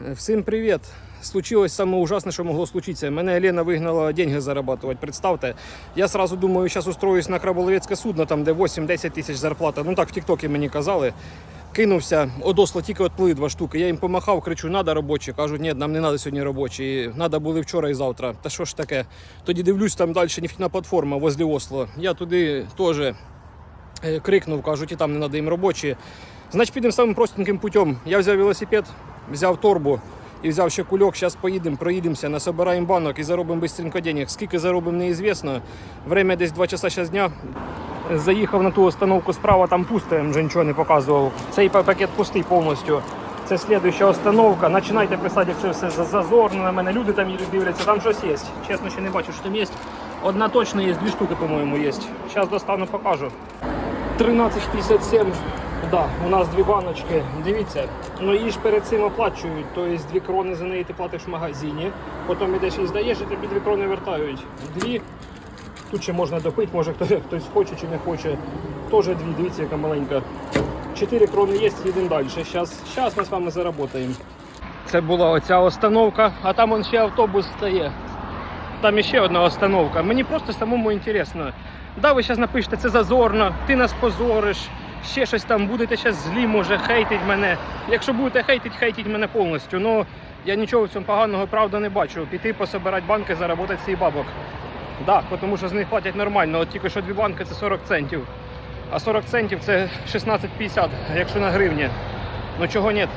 Всім привіт! Случилось саме ужасне, що могло случитися. Мене Лена вигнала деньги зарабатувати. Представте, я сразу думаю, зараз устроюсь на краболовецьке судно, там де 8-10 тисяч зарплата. Ну так в Тіктокі мені казали. Кинувся, одосло тільки отплили два штуки. Я їм помахав, кричу, надо робочі. Кажуть, ні, нам не треба сьогодні робочі. Надо були вчора і завтра. Та що ж таке? Тоді дивлюсь, там далі нефтяна платформа возле Осло. Я туди теж е, крикнув, кажуть, і там не треба їм робочі. Значить, підемо самим простеньким путем. Я взяв велосипед, взяв торбу і взяв ще кульок. Зараз поїдемо, проїдемося, насобираємо банок і заробимо швидко денег. Скільки заробимо, неізвісно. Время десь 2 часа зараз дня. Заїхав на ту остановку справа, там пусто, я вже нічого не показував. Цей пакет пустий повністю. Це слідуюча остановка. Починайте писати, якщо все за- зазорно на мене. Люди там дивляться, там щось є. Чесно, ще не бачу, що там є. Одна точно є, дві штуки, по-моєму, є. Зараз достану, покажу. 13,57. Да, у нас дві баночки. Дивіться, ну її ж перед цим оплачують. Тобто дві крони за неї ти платиш в магазині, потім ідеш і здаєш, і тобі дві крони вертають. Дві. Тут ще можна допити, може хтось, хтось хоче чи не хоче. Теж дві, дивіться, яка маленька. Чотири крони є, їдемо далі. Зараз, зараз ми з вами заработаємо. Це була оця остановка, а там он ще автобус стає. Там іще одна остановка. Мені просто самому інтересно. Да, ви зараз напишете, це зазорно, ти нас позориш, ще щось там будете зараз злі, може, хейтить мене. Якщо будете хейтить, хейтіть мене повністю. Ну я нічого в цьому поганого правда не бачу. Піти пособирати банки, заробити свій бабок. Да, тому що з них платять нормально. От тільки що дві банки це 40 центів. А 40 центів це 16,50, якщо на гривні. Ну чого ні?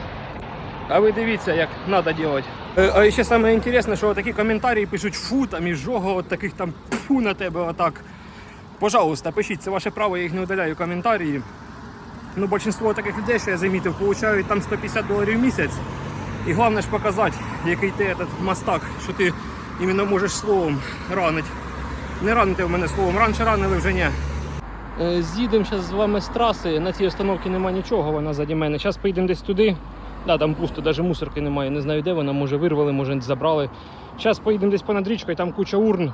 А ви дивіться, як треба робити. А ще саме інтересне, що такі коментарі пишуть фу там і жого, от таких там фу на тебе отак. Пожалуйста, пишіть, це ваше право, я їх не удаляю коментарі. Ну, більшість таких людей, що я замітив, получають там 150 доларів в місяць. І головне ж показати, який ти этот мастак, що ти іменно можеш словом ранити. Не раните в мене словом, раніше ранили вже ні. Е, З'їдемо зараз з вами з траси. На цій остановці немає нічого, вона заді мене. Зараз поїдемо десь туди. Да, там пусто, навіть мусорки немає. Не знаю, де вона, може вирвали, може забрали. Зараз поїдемо десь понад річкою, там куча урн.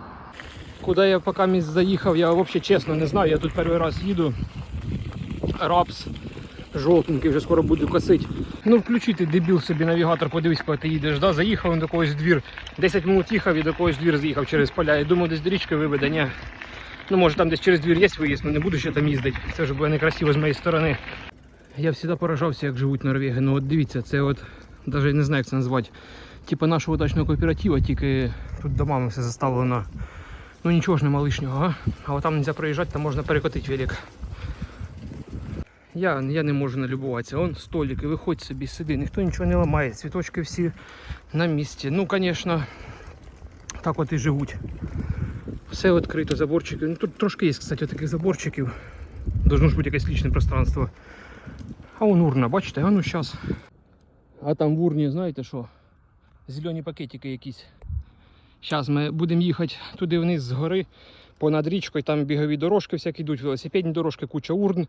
Куди я поки заїхав, я взагалі чесно не знаю. Я тут перший раз їду. Рапс жовтенький, вже скоро буду косити. Ну включи ти дебіл собі навігатор, подивись, коли ти їдеш. Да? Заїхав до когось двір. 10 минут їхав і до когось двір з'їхав через поля. Я думаю, десь до річки виведе. Ні. Ну може там десь через двір є виїзд, але не буду ще там їздити. Це вже буде некрасиво з моєї сторони. Я завжди поражався, як живуть норвеги. Ну от дивіться, це от навіть не знаю, як це назвати. Типа нашого дачного кооператива, тільки тут домами все заставлено. Ну нічого ж нема лишнього, а? А от там не можна проїжджати, там можна перекотити велик. Я, я не можу налюбуватися. Он столик, і виходь собі, сиди, ніхто нічого не ламає, цвіточки всі на місці. Ну, звісно, так от і живуть. Все відкрито, заборчики. Ну, тут трошки є, кстати, таких заборчиків. Должно ж бути якесь лічне пространство. А вон урна, бачите, а ну зараз. А там в урні, знаєте що? Зелені пакетики якісь. Зараз ми будемо їхати туди вниз з гори, понад річкою, там бігові дорожки всякі йдуть, велосипедні дорожки, куча урн.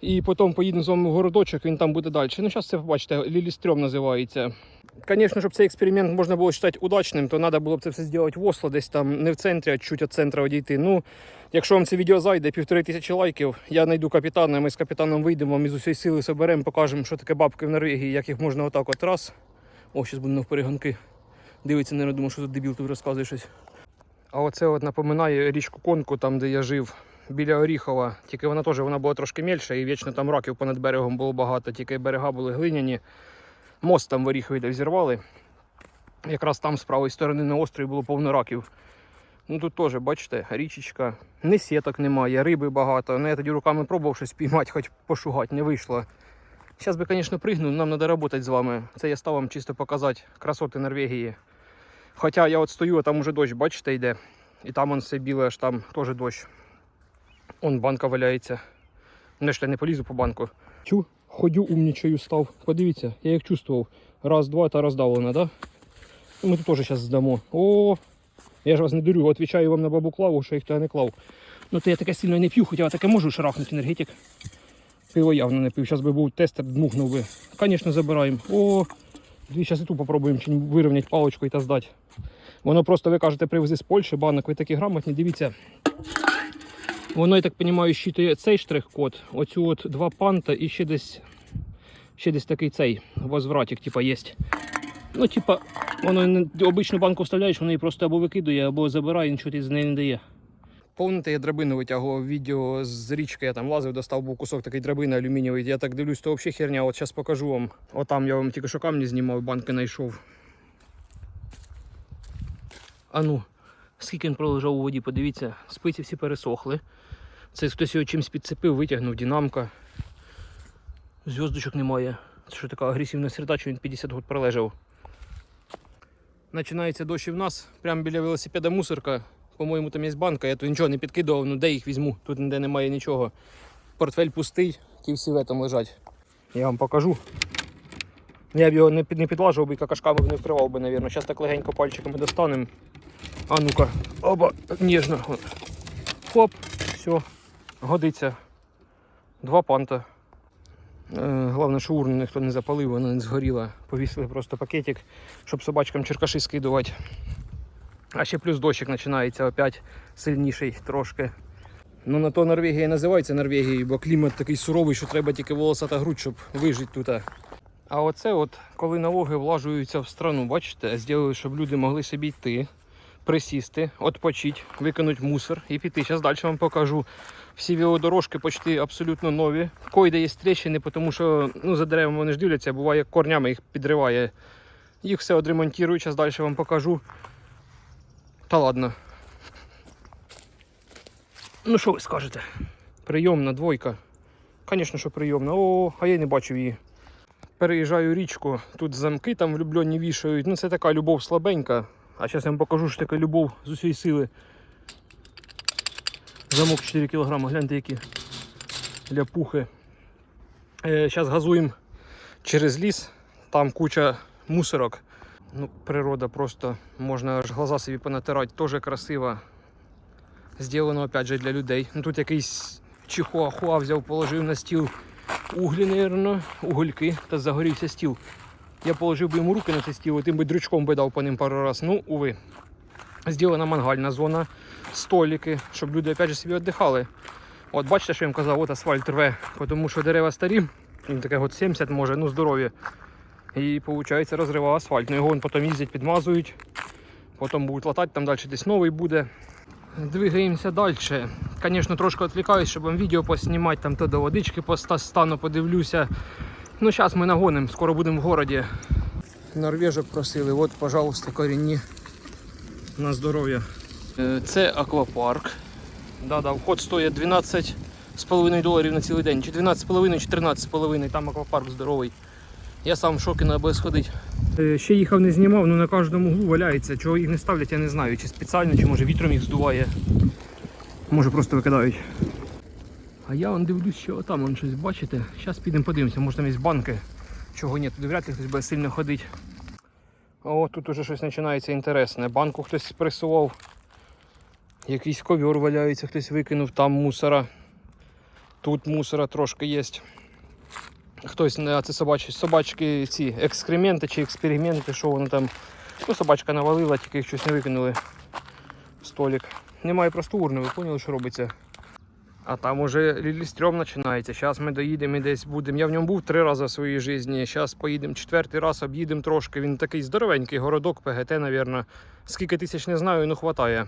І потім поїдемо з вами в городочок, він там буде далі. Ну, зараз це побачите, Лілістрьом називається. Звісно, щоб цей експеримент можна було вважати удачним, то треба було б це все зробити в Осло, десь там не в центрі, а чуть від центру відійти. Ну, якщо вам це відео зайде, півтори тисячі лайків, я знайду капітана, ми з капітаном вийдемо, ми з усієї сили соберемо, покажемо, що таке бабки в Норвегії, як їх можна отак от раз. О, зараз будемо в перегонки. Дивиться, не думаю, що тут дебіл тут розказує щось. А оце от напоминає річку Конку, там де я жив, біля Оріхова. Тільки вона теж вона була трошки мельша і вічно там раків понад берегом було багато, тільки берега були глиняні. Мост там в Оріхові де взірвали. Якраз там з правої сторони на острові було повно раків. Ну тут теж, бачите, річечка. Не сіток немає, риби багато. Ну, я тоді руками пробував щось піймати, хоч пошугати, не вийшло. Зараз би, звісно, пригнув, нам треба працювати з вами. Це я став вам чисто показати красоти Норвегії. Хоча я от стою, а там уже дощ, бачите, йде. І там он все біле, аж там теж дощ. Он банка валяється. Не ж я не полізу по банку. Чу, ходю, умнічаю став. Подивіться, я їх чувствував. Раз, два та роздавлено, да? Ми тут теж зараз здамо. О, я ж вас не дурю, відповідаю вам на бабу клаву, що їх туди не клав. Ну то я таке сильно не п'ю, хоча я таке можу шарахнути енергетик. Пиво явно не пив. Зараз би був тестер, дмухнув би. Звісно, забираємо. О, зараз і ту попробуємо вирівняти паличкою та здати. Воно просто, ви кажете, привези з Польщі, банок, ви такі грамотні, дивіться. Воно, я так розумію, щитує цей штрих-код, оцю от два панта і ще десь ще десь такий цей возвратик, типа є. Ну, типа, воно обичну банку вставляєш, воно її просто або викидує, або забирає, нічого ти з неї не дає. Помните, я драбину витягував відео з річки, я там лазив, достав був кусок такий драбини алюмінієвий. Я так дивлюсь, то взагалі херня. От зараз покажу вам. Отам я вам тільки що камні знімав, банки знайшов. А ну, скільки він пролежав у воді, подивіться, спиці всі пересохли. Це хтось його чимось підцепив, витягнув, динамка. Зв'язочок немає. Це що така агресивна середа, що він 50 років пролежав. Починається дощ і в нас, прямо біля велосипеда мусорка. По-моєму, там є банка, я тут нічого не підкидував, ну де їх візьму? Тут ніде немає нічого. Портфель пустий, ті всі в этом лежать. Я вам покажу. Я б його не, не підлажував би, какашками б не вкривав би, мабуть. Зараз так легенько пальчиками достанемо. А ну-ка, оба, ніжно. Хоп, все, годиться. Два панта. Е, Головне, що урну ніхто не запалив, вона не згоріла. Повісили просто пакетик, щоб собачкам черкаші скидувати. А ще плюс дощик починається опять сильніший трошки. Ну на то Норвегія і називається Норвегією, бо клімат такий суровий, що треба тільки волосата грудь, щоб вижити тут. А оце от, коли налоги влажуються в страну, бачите, зробили, щоб люди могли собі йти, присісти, відпочити, викинути мусор і піти. Зараз далі вам покажу. Всі велодорожки почти абсолютно нові. Койде є тріщини, тому що ну, за деревами вони ж дивляться, буває корнями їх підриває. Їх все відремонтують, зараз далі вам покажу. Та ладно. Ну що ви скажете? Прийомна двойка. Звісно, що прийомна. О, а я й не бачив її. Переїжджаю річку, тут замки там влюблені вішають. Ну це така любов слабенька. А зараз я вам покажу, що така любов з усієї сили. Замок 4 кг, гляньте які ляпухи. Зараз газуємо через ліс, там куча мусорок. Ну, природа просто можна аж глаза собі понатирати, теж красиво. Зроблено опять же для людей. Ну, тут якийсь чихуахуа взяв, положив на стіл углі, мабуть, угольки, та загорівся стіл. Я положив би йому руки на цей стіл, і тим би дрючком би дав по ним пару раз. Ну, уви. Зроблена мангальна зона, столики, щоб люди опять же собі віддихали. От бачите, що я їм казав, от асфальт рве, тому що дерева старі, він таке от 70 може, ну здорові. І виходить розрива асфальт. Ну його потім їздять, підмазують, потім будуть латати, там далі десь новий буде. Двигаємося далі. Звісно, трошки відвлікаюсь, щоб вам відео поснімати, там то до водички стану, подивлюся. Ну, зараз ми нагонимо, скоро будемо в городі. Норвежок просили, от, пожалуйста, корінні на здоров'я. Е, Це аквапарк. Да-да, вход стоїть 12,5 доларів на цілий день. Чи 12,5, чи 13,5, там аквапарк здоровий. Я сам в шокі, треба сходити. Е, Ще їхав не знімав, але на кожному углу валяється. Чого їх не ставлять, я не знаю. Чи спеціально, чи може вітром їх здуває. Може просто викидають. А я вон дивлюсь, що там вон щось бачите. Зараз підемо подивимося, може там є банки. Чого ні, туди вряд ли хтось буде сильно ходити. От тут уже щось починається інтересне. Банку хтось спресував. Якийсь ковер валяється, хтось викинув, там мусора. Тут мусора трошки є. Хтось, не- а це собачі, собачки ці екскременти чи експерименти, що воно там. Ну, собачка навалила, тільки їх щось не викинули. Столик. Немає просто урни, ви поняли, що робиться. А там уже лілістрьом починається. Зараз ми доїдемо і десь будемо. Я в ньому був три рази в своїй житті. Зараз поїдемо четвертий раз, об'їдемо трошки. Він такий здоровенький городок, ПГТ, мабуть. Скільки тисяч не знаю, ну хватає.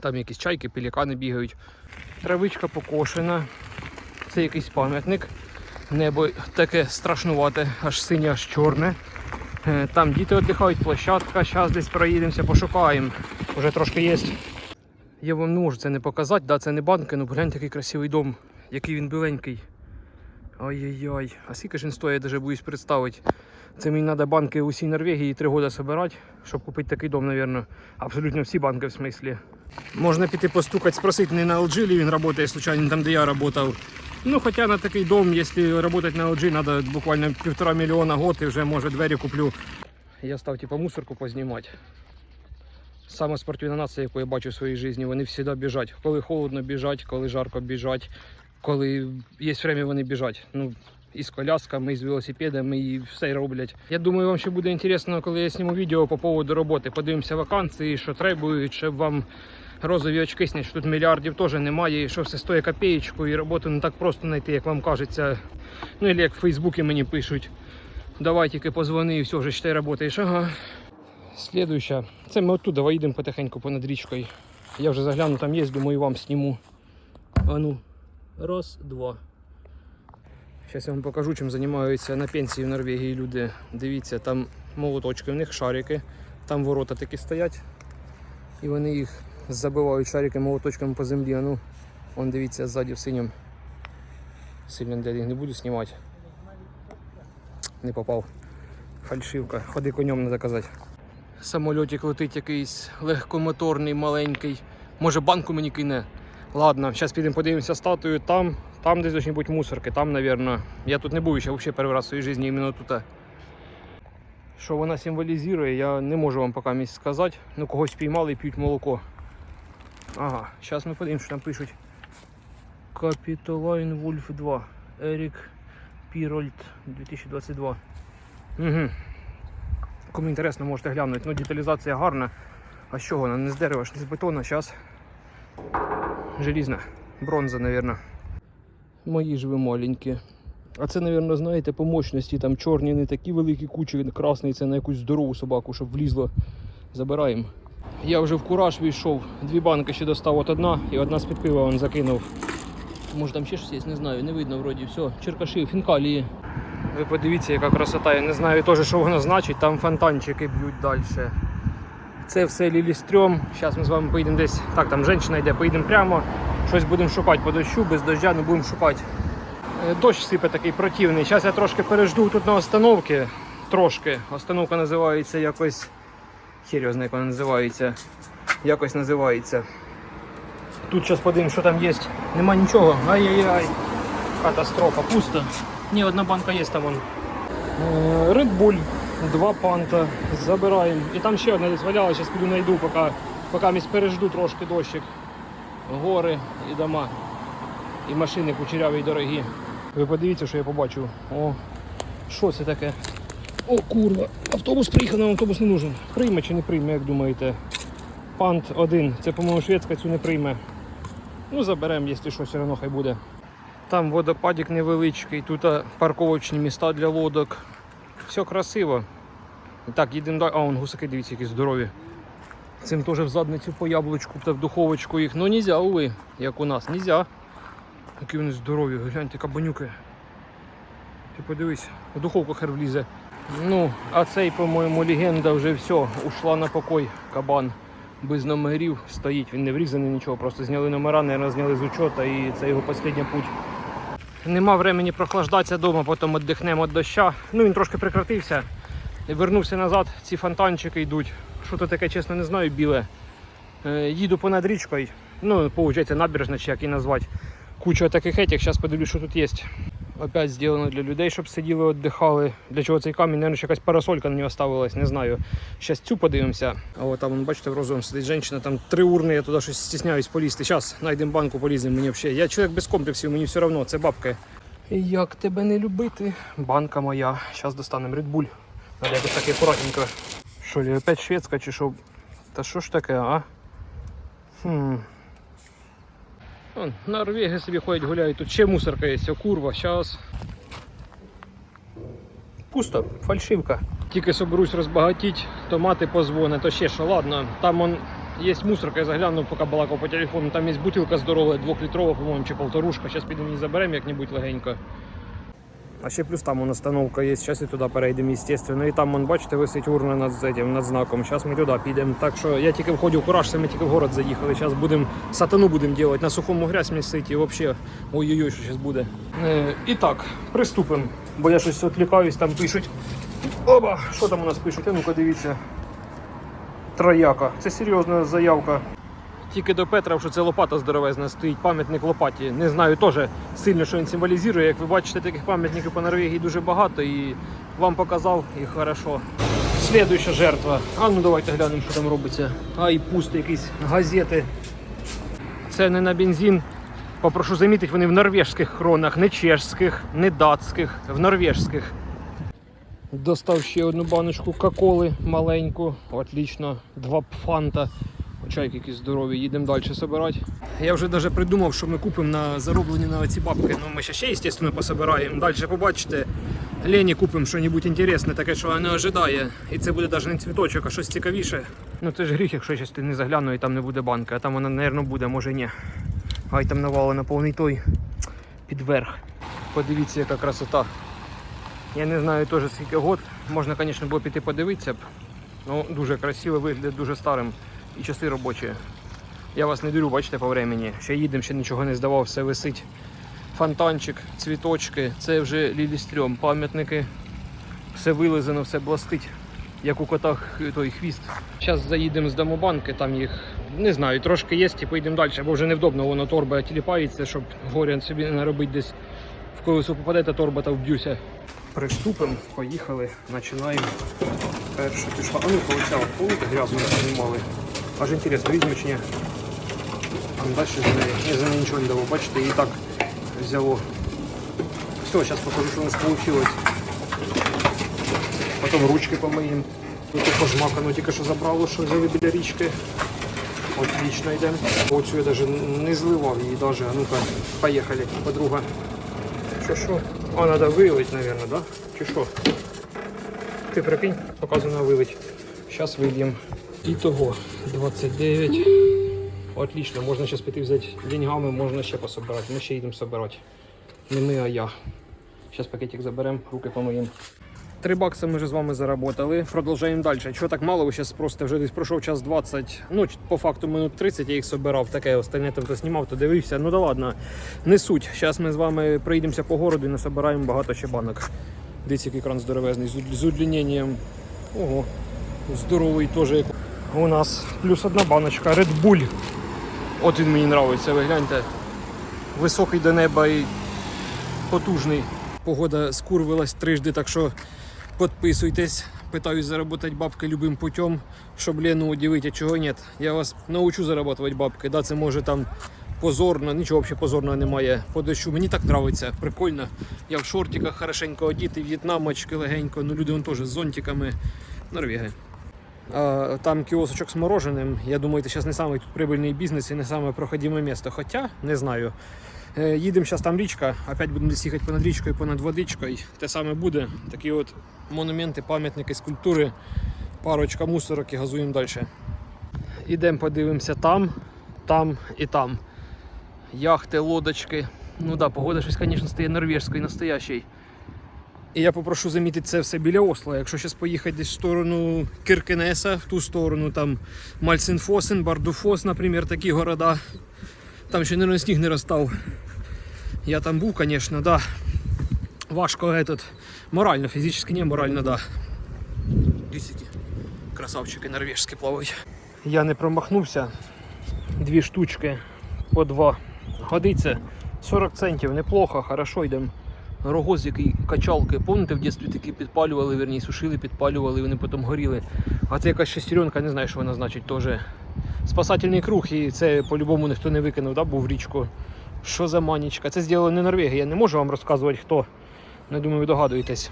Там якісь чайки, пелікани бігають. Травичка покошена. Це якийсь пам'ятник. Небо таке страшнувате, аж синє, аж чорне. Е, Там діти віддихають, площадка. Зараз десь проїдемося, пошукаємо. Уже трошки є. Я вам не можу це не показати, да, це не банки, ну гляньте, який красивий дом, який він біленький. Ай-яй-яй. А скільки ж він стоїть, я навіть боюсь представити. Це мені треба банки у всій Норвегії три роки збирати, щоб купити такий дом, мабуть. Абсолютно всі банки в смислі. Можна піти постукати, спросити, не на LG він працює, случайно там, де я працював. Ну, хоча на такий дом, якщо працювати на LG, треба буквально півтора мільйона год і вже може двері куплю. Я став типу мусорку познімати. Саме спортивна нація, яку я бачу в своїй житті, вони завжди біжать. Коли холодно біжать, коли жарко біжать, коли є время, вони біжать. Ну, і з колясками, і з велосипедами, і все роблять. Я думаю, вам ще буде цікаво, коли я зніму відео по поводу роботи. Подивимося вакансії, що требують, щоб вам розові очки снять, що тут мільярдів теж немає, і що все стоїть копеєчку, і роботу не так просто знайти, як вам кажеться. Ну, або як в Фейсбуці мені пишуть. Давай тільки позвони і все, вже считай, працюєш. Ага. Слідуюча. Це ми оттуда виїдемо потихеньку понад річкою. Я вже загляну, там є, думаю, вам сніму. А ну. Раз, два. Зараз я вам покажу, чим займаються на пенсії в Норвегії люди. Дивіться, там молоточки, в них шарики, там ворота такі стоять. І вони їх забивають шарики молоточками по землі. Ну, вон дивіться ззаді в синьому. Сильно де не буду знімати. Не попав. Фальшивка. Ходи конем треба казати. Самольотик летить якийсь легкомоторний, маленький. Може банку мені кине. Ладно, зараз підемо подивимося статую. Там, там десь должны бути мусорки, там, мабуть. Я тут не був ще взагалі перший раз в своїй житті іменно тут. Що вона символізує, я не можу вам поки сказати. Ну, когось піймали і п'ють молоко. Ага, зараз ми подивимося, що там пишуть. Capitoline Wolf 2. Ерік Пірольд 2022. Угу. Кому інтересно, можете глянути. Ну, деталізація гарна. А чого вона? Не з дерева, не з бетона, зараз. Желізна. Бронза, мабуть. Мої ж ви маленькі. А це, мабуть, знаєте, по мощності там чорні не такі великі кучі, красний це на якусь здорову собаку, щоб влізло. Забираємо. Я вже в кураж війшов, дві банки ще достав от одна і одна з під пива він закинув. Може там ще щось є, не знаю, не видно вроді. Все, черкаши, фінкалії. Ви подивіться, яка красота. Я не знаю теж, що воно значить, там фонтанчики б'ють далі. Це все лілістрьом. Зараз ми з вами поїдемо десь. Так, там жінка йде, поїдемо прямо. Щось будемо шукати по дощу, без дождя не будемо шукати. Е, Дощ сипе такий противний. Зараз я трошки пережду тут на остановці. Трошки. Остановка називається якось. Знає, як вона називається. Якось називається. Тут зараз подивимось, що там є. Нема нічого. Ай-яй-яй. Катастрофа. Пусто. Ні, одна банка є там. Вон. Е, Red Bull, два панта. Забираємо. І там ще одна десь валяла, зараз піду знайду, поки, поки місь пережду трошки дощик. Гори і дома. І машини кучеряві і дорогі. Ви подивіться, що я побачив. О, що це таке? О, курва! Автобус приїхав, нам автобус не нужен. Прийме чи не прийме, як думаєте? Пант один. Це, по-моєму, шведська цю не прийме. Ну, заберемо, якщо що, все одно хай буде. Там водопадик невеличкий, тут парковочні міста для лодок. Все красиво. Так, їдемо далі. А, вон гусаки, дивіться, які здорові. Цим теж в задницю по яблучку та в духовочку їх. Ну нельзя, уви, як у нас, нельзя. Які вони здорові, гляньте, кабанюки. Ти подивись, в духовку хер влізе. Ну, а цей, по-моєму, легенда вже все, ушла на покой кабан. Без номерів стоїть, він не врізаний нічого, просто зняли номера, наверное, зняли з учета і це його остання путь. Нема времени прохлаждатися вдома, потім віддихнемо від доща. Ну він трошки прекратився. Вернувся назад, ці фонтанчики йдуть. Що то таке, чесно, не знаю, біле. Е, Їду понад річкою. Ну, виходить, набережна, чи як її назвати. Куча таких етіх, зараз подивлюсь, що тут є. Опять зроблено для людей, щоб сиділи, віддихали. Для чого цей камінь? Наверное, ще якась парасолька на нього ставилась, не знаю. Зараз цю подивимося. А от там, бачите, в розовому сидить жінка, там три урни, я туди щось стісняюсь полізти. Зараз знайдемо банку, поліземо мені взагалі. Я чоловік без комплексів, мені все одно, це бабки. Як тебе не любити? Банка моя. Зараз достанемо Red Bull. Якось таке акуратненько. Що опять шведська чи що? Та що ж таке, а? Хм. Вон, Норвеги собі ходять гуляють, тут ще мусорка є, курва, зараз. Пусто, фальшивка. Тільки соберусь розбагатіть, то мати позвонить, то ще що, ладно. Там он є мусорка, я заглянув, поки балакав по телефону, там є бутилка здорова, двохлітрова, по-моєму, чи полторушка. Зараз підемо її заберемо як-небудь легенько. А ще плюс там вон остановка є, зараз і туди перейдемо, естественно. І там, вон, бачите, висить урна над, цим, над знаком. Зараз ми туди підемо. Так що я тільки входив в кураж, це ми тільки в город заїхали. Зараз будемо сатану будемо робити, на сухому грязь місити і взагалі ой-ой-ой, що зараз буде. Е, і так, приступимо. Бо я щось відлікаюсь, там пишуть. Оба! Що там у нас пишуть? А ну-ка дивіться. Трояка. Це серйозна заявка. Тільки до Петра, що це лопата здоровезна, стоїть пам'ятник лопаті. Не знаю теж сильно, що він символізує. Як ви бачите, таких пам'ятників по Норвегії дуже багато і вам показав і хорошо. Слідуюча жертва. А ну давайте глянемо, що там робиться. А і пусто якісь газети. Це не на бензин. Попрошу замітити, вони в норвежських хронах, не чешських, не датських, в норвежських. Достав ще одну баночку коколи маленьку. Отлично. Два пфанта. Чайки якісь здорові, їдемо далі збирати. Я вже навіть придумав, що ми купимо на зароблені на ці бабки. Ну, ми ще ще, звісно, пособираємо. Далі побачите. Лені купимо щось інтересне, таке, що вона не ожидає. І це буде навіть не цвіточок, а щось цікавіше. Ну це ж гріх, якщо щось ти не загляну і там не буде банка, а там вона, мабуть, буде, може ні. Гай там навалено повний той підверх. Подивіться, яка красота. Я не знаю теж скільки год. Можна, звісно, було піти подивитися б. Ну, дуже красиво, виглядає дуже старим і часи робочі. Я вас не дурю, бачите, по времени. Ще їдемо, ще нічого не здавав, все висить. Фонтанчик, цвіточки, це вже лілістрьом, пам'ятники. Все вилизано, все бластить, як у котах той хвіст. Зараз заїдемо з домобанки, там їх не знаю, трошки є, і поїдемо далі, бо вже невдобно воно торба тіліпається, щоб горя собі не наробити десь в колесо попаде та торба та вб'юся. Приступимо, поїхали, починаємо. Перша пішла. А ну полиця, помните, грязно знімали. Аж інтересно, візьму чи ні? А далі за. Я за неї нічого не давав, бачите, і так взяло. Все, зараз покажу, що у нас вийшло. Потім ручки помиємо. Тут пожмакано, тільки що забрало, що взяли біля річки. Отлично йдемо. Оцю я навіть не зливав її навіть. А ну-ка, поїхали, подруга. Що що? А, треба вилить, мабуть, да? Чи що? Ти прикинь, показано вилить. Зараз вильємо. І того 29. Отлично, можна зараз піти взяти деньгами, можна ще пособирати. Ми ще їдемо собирати. Не ми, а я. Зараз пакетик заберемо, руки помиємо. Три бакси ми вже з вами заработали. Продовжуємо далі. Чого так мало? Ви зараз просто вже десь пройшов час 20, ну по факту минут 30 я їх собирав. Таке остальне там то знімав, то дивився. Ну да ладно, не суть. Зараз ми з вами проїдемося по городу і насобираємо багато ще банок. Дивіться, який кран здоровезний з удліненням. Ого, здоровий теж. як У нас плюс одна баночка Red Bull. От він мені подобається, ви гляньте. Високий до неба і потужний. Погода скурвилась трижди, так що підписуйтесь. Питаюсь заработать бабки любим путем, щоб Лену удивити, а чого ні. Я вас научу заработать бабки. Да, це може там позорно, нічого взагалі позорного немає. По дощу. Мені так подобається, прикольно. Я в шортиках хорошенько одіти, в'єтнамочки легенько, ну люди вон теж з зонтиками. Норвеги. Там кіосочок з мороженим. Я думаю, це зараз не самий тут прибильний бізнес і не саме проходиме місто. Хоча не знаю. Е, Їдемо зараз там річка, опять будемо десь їхати понад річкою, понад водичкою. Те саме буде. Такі от монументи, пам'ятники, скульптури, парочка мусорок і газуємо далі. Ідемо подивимося там, там і там. Яхти, лодочки. Ну да, погода щось, звісно, стає норвежською, настоящий. І я попрошу замітити це все біля Осла. Якщо зараз поїхати десь в сторону Киркенеса, в ту сторону, там Мальсенфосен, Бардуфос, наприклад, такі города. Там ще, мабуть, сніг не розстав. Я там був, звісно, да. Важко этот, морально, фізично, не морально, да. Дивіться, красавчики норвежські плавають. Я не промахнувся. Дві штучки по два. Годиться 40 центів, неплохо, хорошо йдемо. Рогоз, який качалки, пам'ятаєте, в дитинстві такі підпалювали, верні, сушили, підпалювали, вони потім горіли. А це якась шестеренка, не знаю, що вона значить теж. Спасательний круг, і це по-любому ніхто не викинув, да, був в річку. Що за манічка? Це зробили не Норвегія, я не можу вам розказувати хто. Не думаю, ви догадуєтесь.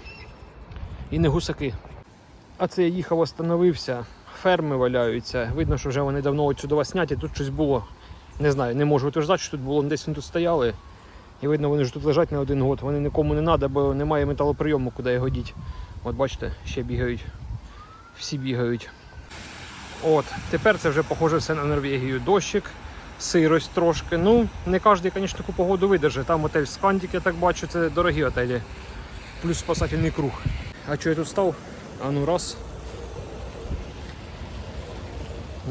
І не гусаки. А це я їхав, остановився, ферми валяються. Видно, що вже вони давно отсюди сняті, тут щось було. Не знаю, не можу утверждати, що тут було, десь вони тут стояли. І видно, вони ж тут лежать не один год. Вони нікому не треба, бо немає металоприйому, куди його діть. От бачите, ще бігають. Всі бігають. От, тепер це вже похоже все на Норвегію. Дощик, сирость трошки. Ну, не кожен, звісно, таку погоду видержить. Там отель Скандік, я так бачу, це дорогі отелі. Плюс спасательний круг. А що я тут став? А ну раз.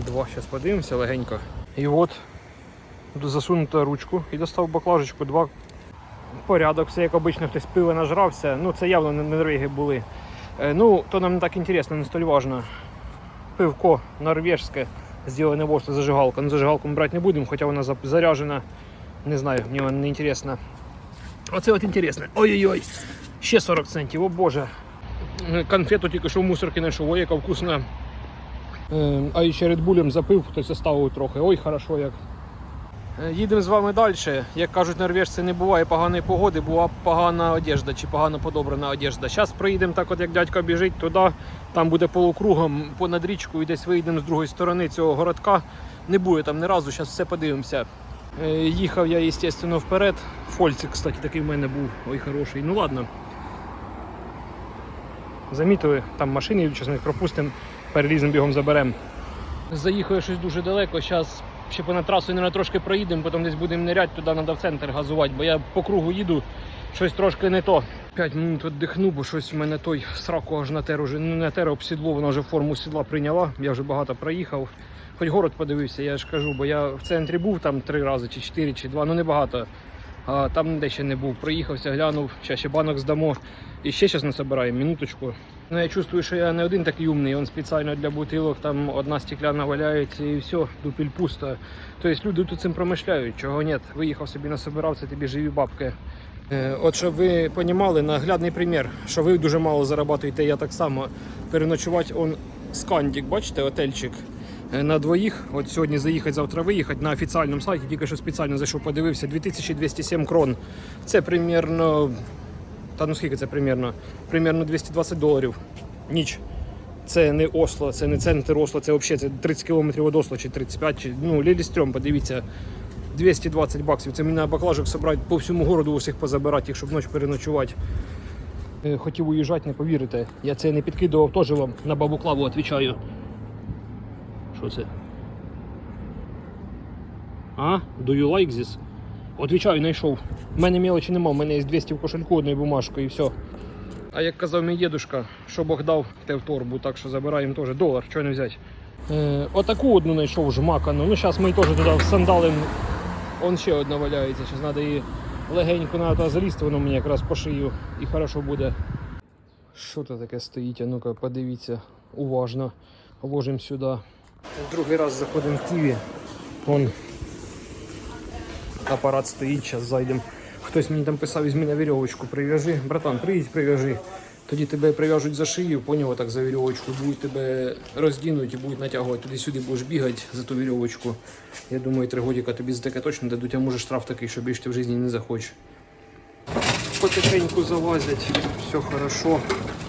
Два, зараз подивимося легенько. І от засунута ручку і достав баклажечку, два. Порядок, все як обично, хтось пиво нажрався. Ну це явно не Норвеги були. Е, ну, то нам не так інтересно, не столь важно. Пивко норвежське, зроблене просто зажигалка. Ну, зажигалку ми брати не будемо, хоча вона за- заряжена. Не знаю, мені вона не інтересна. Оце от інтересне. Ой-ой-ой. Ще 40 центів, о боже. Конфету тільки що в мусорки знайшов, ой, яка вкусна. Е, А ще редбулем запив, хтось оставив трохи. Ой, хорошо як. Е, Їдемо з вами далі. Як кажуть норвежці, не буває поганої погоди, була погана одежда чи погано подобрана одежда. Зараз приїдемо так, от як дядько біжить туди, там буде полукругом понад річкою, і десь вийдемо з другої сторони цього городка. Не буде там ні разу, зараз все подивимося. Е, Їхав я, звісно, вперед. Фольцик, кстати, такий в мене був. Ой, хороший. Ну ладно. замітили, там машини зараз пропустимо, переліземо бігом заберемо. Заїхаю щось дуже далеко, зараз ще понад трасою не трошки проїдемо, потім десь будемо ниряти, туди треба в центр газувати, бо я по кругу їду, щось трошки не то. П'ять минут віддихну, бо щось в мене той сраку аж натер уже, ну не натер об сідло, вона вже форму сідла прийняла, я вже багато проїхав. Хоч город подивився, я ж кажу, бо я в центрі був там три рази, чи чотири, чи два, ну не багато. А там де ще не був. Проїхався, глянув, ще ще банок здамо. І ще зараз насобираємо, минуточку. Ну я чувствую, що я не один такий умний, він спеціально для бутилок, там одна стекляна валяється і все, дупіль пусто. Тобто люди тут цим промишляють, чого ні. Виїхав собі насобирав, це тобі живі бабки. Е, От щоб ви розуміли, наглядний примір, що ви дуже мало зарабатуєте, я так само. Переночувати он скандік, бачите, отельчик. Е, На двоїх, от сьогодні заїхати, завтра виїхати на офіційному сайті, тільки що спеціально зайшов, подивився, 2207 крон. Це примірно, та ну скільки це примірно? Примірно 220 доларів. Ніч. Це не Осло, це не центр Осло, це взагалі це 30 кілометрів від Осло чи 35, чи, ну, Лілістрьом, подивіться. 220 баксів. Це мені на баклажок собрати по всьому городу усіх позабирати, їх, щоб ночі переночувати. Е, Хотів уїжджати, не повірите. Я це не підкидував, теж вам на бабу клаву відповідаю. Що це? А? Do you like this? Отвічаю, знайшов. У мене мелочі нема, у мене є 200 в кошельку одною бумажкою і все. А як казав мій дідушка, що Бог дав, те в торбу, так що забираємо теж долар, чого не взяти. Е, отаку одну знайшов жмакану. Ну зараз ми теж туди сандалим. Он ще одна валяється, зараз треба її легенько треба залізти, воно мені якраз по шию і хорошо буде. Що це таке стоїть? А ну-ка, подивіться уважно. Ложимо сюди. Другий раз заходимо в Києві. Апарат стоїть, зараз зайдемо. Хтось мені там писав, візьми на вірьовочку, прив'яжи. Братан, приїдь, прив'яжи. Тоді тебе прив'яжуть за шию, поняв, так за вірьовочку, будуть тебе роздінуть і будуть натягувати. Туди-сюди будеш бігати за ту вірьовочку. Я думаю, три годика тобі за таке точно дадуть, а може штраф такий, що більше ти в житті не захочеш. Потихеньку залазять, все хорошо.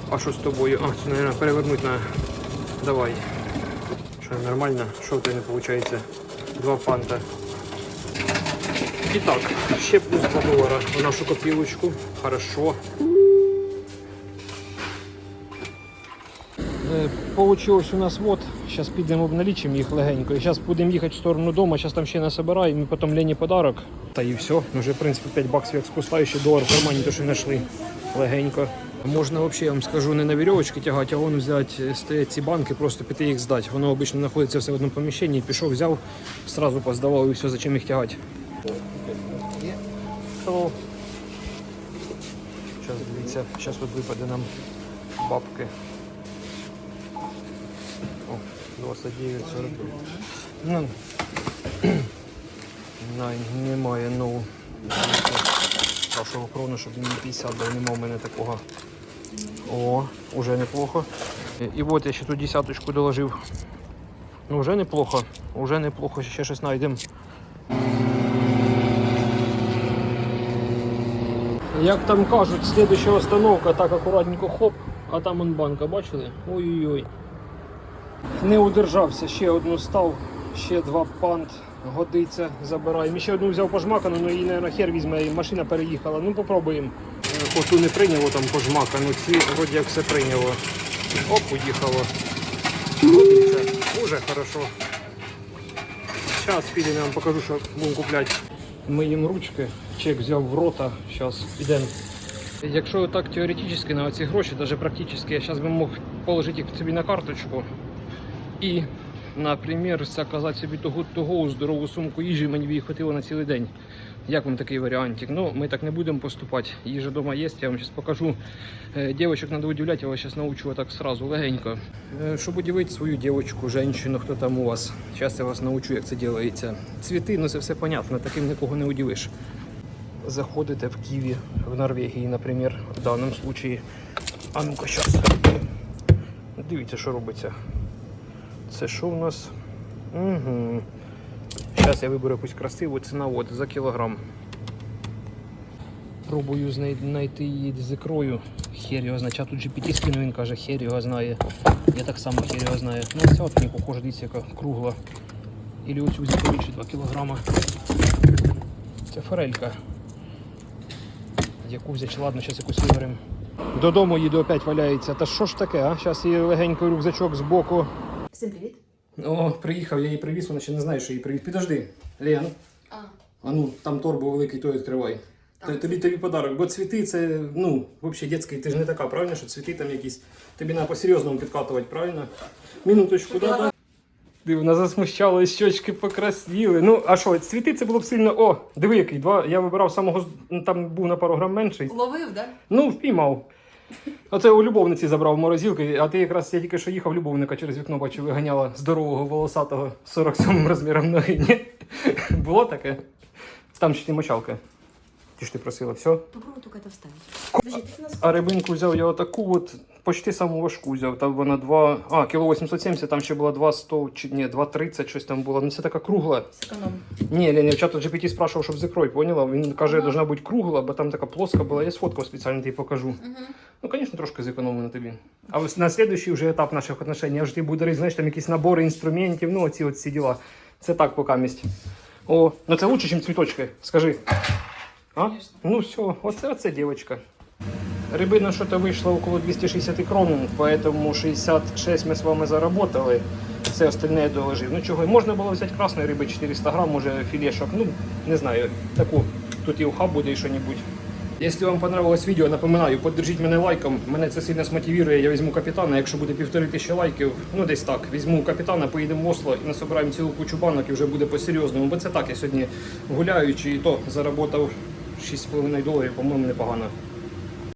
А що з тобою? А, це, мабуть, перевернуть на. Давай. Що, нормально? Що в тебе не виходить? Два фанта. І так, ще плюс 2 долара в нашу копілочку. Хорошо. Е, Получилось у нас вот, зараз підемо обналічимо їх легенько. І зараз будемо їхати в сторону дому, зараз там ще насобираємо і потім Лені подарок. Та і все. Ну, Вже в принципі 5 баксів як спускаю, ще долар в кармані, то що знайшли легенько. Можна взагалі, я вам скажу, не на вірьовочки тягати, а вон взяти стоять ці банки, просто піти їх здати. Воно обично знаходиться все в одному поміщенні, пішов, взяв, одразу поздавав і все, зачем їх тягати. Hello. Зараз дивіться, зараз от випаде нам бабки. О, 29, 40. Ну, най, немає, ну. Вашого крону, щоб мені 50, бо нема в мене такого. О, уже неплохо. І, от я ще тут десяточку доложив. Ну, вже неплохо, уже неплохо, ще щось знайдемо. Як там кажуть, слідуща остановка, так акуратненько хоп, а там он банка, бачили? Ой-ой-ой. Не удержався, ще одну став, ще два пант, годиться, забираємо. Ще одну взяв пожмакану, ну її, мабуть, хер візьме, і машина переїхала. Ну попробуємо. Е, Оту не прийняло там пожмакану, ці вроді як все прийняло. Оп, уїхало. Годиться, уже хорошо. Зараз підемо, я вам покажу, що будемо купляти. Миємо ручки, чек взяв в рота, зараз підемо. Якщо так теоретично на ці гроші, навіть практично, я зараз би мог положити їх собі на карточку і, наприклад, заказати собі того, того здорову сумку їжі, мені б її хватило на цілий день. Як вам такий варіантик? Ну, ми так не будемо поступати. Їжа вдома є, я вам зараз покажу. Е, треба удивляти, я вас зараз научу так сразу, легенько. Е, Щоб удивити свою дівчинку, жінку, хто там у вас. Зараз я вас научу, як це робиться. Цвіти, ну це все понятно, таким нікого не удивиш. Заходите в Киеве, в Норвегії, наприклад, в даному случаї. А ну-ка, зараз. Дивіться, що робиться. Це що у нас? Угу. Зараз я виберу якусь красиву ціна от, за кілограм. Пробую знайти її з ікрою. Хер його знає. Чат тут GPT скину, він каже, хер його знає. Я так само хер його знаю. Ну, ця от мені похоже, дивіться, яка кругла. Ілі оцю взяти більше 2 кілограма. Це форелька. Яку взяти, ладно, зараз якусь виберемо. Додому їду опять валяється. Та що ж таке, а? Зараз її легенько рюкзачок збоку. Всім привіт. О, приїхав, я її привіз, вона ще не знає, що її привіз. Підожди, Лен. А, А ну, там торбу великий, той відкривай. Так. Тобі тобі подарок, бо цвіти це, ну, взагалі дітський, ти ж не така, правильно, що цвіти там якісь. Тобі треба по-серйозному підкатувати, правильно? Минуточку, да, да. Вона засмущала, щочки покрасніли. Ну, а що, цвіти це було б сильно. О, диви який, два. Я вибирав самого, з- ну, там був на пару грам менший. ловив, да? Ну, впіймав. Оце у любовниці забрав морозилки, а ти якраз я тільки що їхав любовника через вікно бачив, виганяла здорового волосатого 47 розміром ноги. Ні? Було таке? Там ще ті мочалки. Ті ж ти просила, все. Попробуй тільки це вставити. Ти. А рибинку взяв я отаку от, почти саму важку взяв. Там вона 2, а, кіло 870, там ще була 2,100, чи ні, 2,30 щось там було. Ну це така кругла. Секоном. Ні, Лені, в чату GPT спрашивав, щоб закрой, поняла? Він каже, Ага. должна бути кругла, бо там така плоска була. Я сфоткав спеціально, тобі покажу. Угу. Ну, звісно, трошки зекономлю на тобі. А ось на слідуючий вже етап наших отношень, я вже тобі буду знаєш, там якісь набори інструментів, ну, оці от всі діла. Це так поки місць. О, ну це лучше, ніж цвіточки, скажи. А? Конечно. Ну все, оце, оце дівчинка. Рибина что-то вийшло около 260 крон, поэтому 66 ми з вами заработали. Все остальне доложив. Ну чого, можна було взяти красної риби 400 грам, може філешок, ну не знаю, таку. Тут і уха буде і що-небудь. Якщо вам понравилось відео, напоминаю, поддержіть мене лайком. Мене це сильно смотивує. Я візьму капітана. Якщо буде півтори тисячі лайків, ну десь так. Візьму капітана, поїдемо в Осло і насобираємо цілу кучу банок і вже буде по-серйозному. Бо це так, я сьогодні гуляючи, і то заработав 6,5 доларів, по-моєму, непогано.